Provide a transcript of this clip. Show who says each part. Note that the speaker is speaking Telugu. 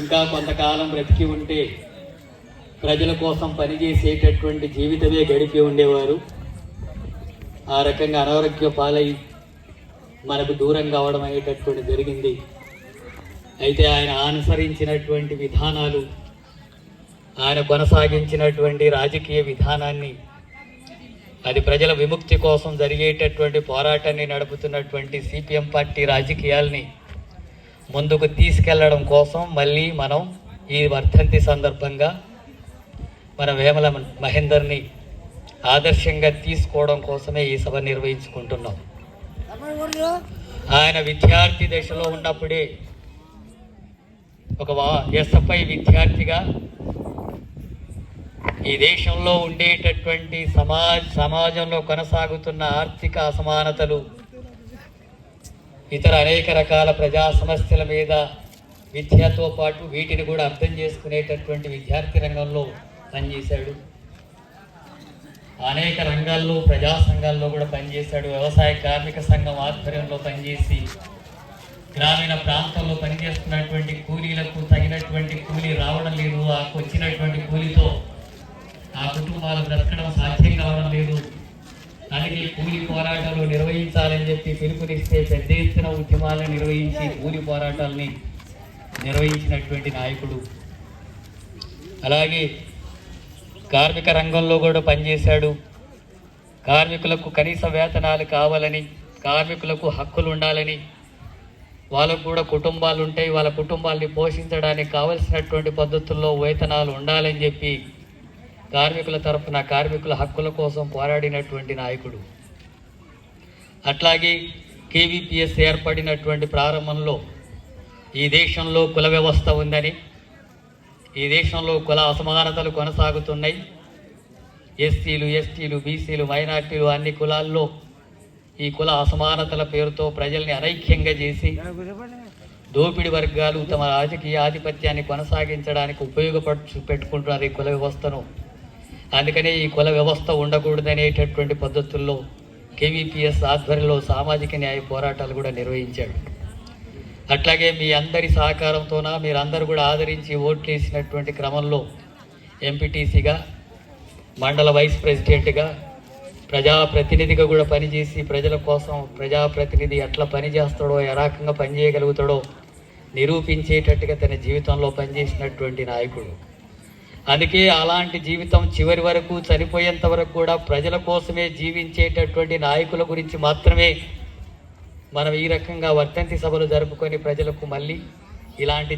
Speaker 1: ఇంకా కొంతకాలం బ్రతికి ఉంటే ప్రజల కోసం పనిచేసేటటువంటి జీవితమే గడిపి ఉండేవారు. ఆ రకంగా అనారోగ్య పాలై మనకు దూరం కావడం అయ్యేటటువంటి జరిగింది. అయితే ఆయన అనుసరించినటువంటి విధానాలు ఆయన కొనసాగించినటువంటి రాజకీయ విధానాన్ని అది ప్రజల విముక్తి కోసం జరిగేటటువంటి పోరాటాన్ని నడుపుతున్నటువంటి సిపిఎం పార్టీ రాజకీయాల్ని ముందుకు తీసుకెళ్ళడం కోసం మళ్ళీ మనం ఈ వర్ధంతి సందర్భంగా మన వేమల మహేందర్ని ఆదర్శంగా తీసుకోవడం కోసమే ఈ సభ నిర్వహించుకుంటున్నాం. ఆయన విద్యార్థి దశలో ఉన్నప్పుడే ఒక ఎస్ఎఫ్ఐ విద్యార్థిగా ఈ దేశంలో ఉండేటటువంటి సమాజ సమాజంలో కొనసాగుతున్న ఆర్థిక అసమానతలు ఇతర అనేక రకాల ప్రజా సమస్యల మీద విద్యతో పాటు వీటిని కూడా అర్థం చేసుకునేటటువంటి విద్యార్థి రంగంలో పనిచేశాడు. అనేక రంగాల్లో ప్రజా సంఘాల్లో కూడా పనిచేశాడు. వ్యవసాయ కార్మిక సంఘం ఆధ్వర్యంలో పనిచేసి గ్రామీణ ప్రాంతాల్లో పనిచేస్తున్నటువంటి కూలీలకు తగినటువంటి కూలీ రావడం లేదు. ఆ వచ్చినటువంటి కూలీతో ఆ కుటుంబాలు బ్రతకడం సాధ్యం దానికి కూలి పోరాటాలు నిర్వహించాలని చెప్పి పిలుపునిస్తే పెద్ద ఎత్తున ఉద్యమాలను నిర్వహించి కూలి పోరాటాలని నిర్వహించినటువంటి నాయకుడు. అలాగే కార్మిక రంగంలో కూడా పనిచేశాడు. కార్మికులకు కనీస వేతనాలు కావాలని కార్మికులకు హక్కులు ఉండాలని వాళ్ళకు కూడా కుటుంబాలు ఉంటాయి వాళ్ళ కుటుంబాల్ని పోషించడానికి కావలసినటువంటి పద్ధతుల్లో వేతనాలు ఉండాలని చెప్పి కార్మికుల తరఫున కార్మికుల హక్కుల కోసం పోరాడినటువంటి నాయకుడు. అట్లాగే కేవీపీఎస్ ఏర్పడినటువంటి ప్రారంభంలో ఈ దేశంలో కుల వ్యవస్థ ఉందని ఈ దేశంలో కుల అసమానతలు కొనసాగుతున్నాయి. ఎస్సీలు ఎస్టీలు బీసీలు మైనార్టీలు అన్ని కులాల్లో ఈ కుల అసమానతల పేరుతో ప్రజల్ని అనైక్యంగా చేసి దోపిడి వర్గాలు తమ రాజకీయ ఆధిపత్యాన్ని కొనసాగించడానికి ఉపయోగపడు పెట్టుకుంటున్నారు ఈ కుల వ్యవస్థను. అందుకనే ఈ కుల వ్యవస్థ ఉండకూడదనేటటువంటి పద్ధతుల్లో కేవీపీఎస్ ఆధ్వర్యంలో సామాజిక న్యాయ పోరాటాలు కూడా నిర్వహించాడు. అట్లాగే మీ అందరి సహకారంతోన మీరందరూ కూడా ఆదరించి ఓట్లు వేసినటువంటి క్రమంలో ఎంపీటీసీగా మండల వైస్ ప్రెసిడెంట్గా ప్రజాప్రతినిధిగా కూడా పనిచేసి ప్రజల కోసం ప్రజాప్రతినిధి ఎట్లా పనిచేస్తాడో ఏ రకంగా పనిచేయగలుగుతాడో నిరూపించేటట్టుగా తన జీవితంలో పనిచేసినటువంటి నాయకుడు. అందుకే అలాంటి జీవితం చివరి వరకు చనిపోయేంత వరకు కూడా ప్రజల కోసమే జీవించేటటువంటి నాయకుల గురించి మాత్రమే మనం ఈ రకంగా వర్తంతి సభలు జరుపుకొని ప్రజలకు మళ్ళీ ఇలాంటి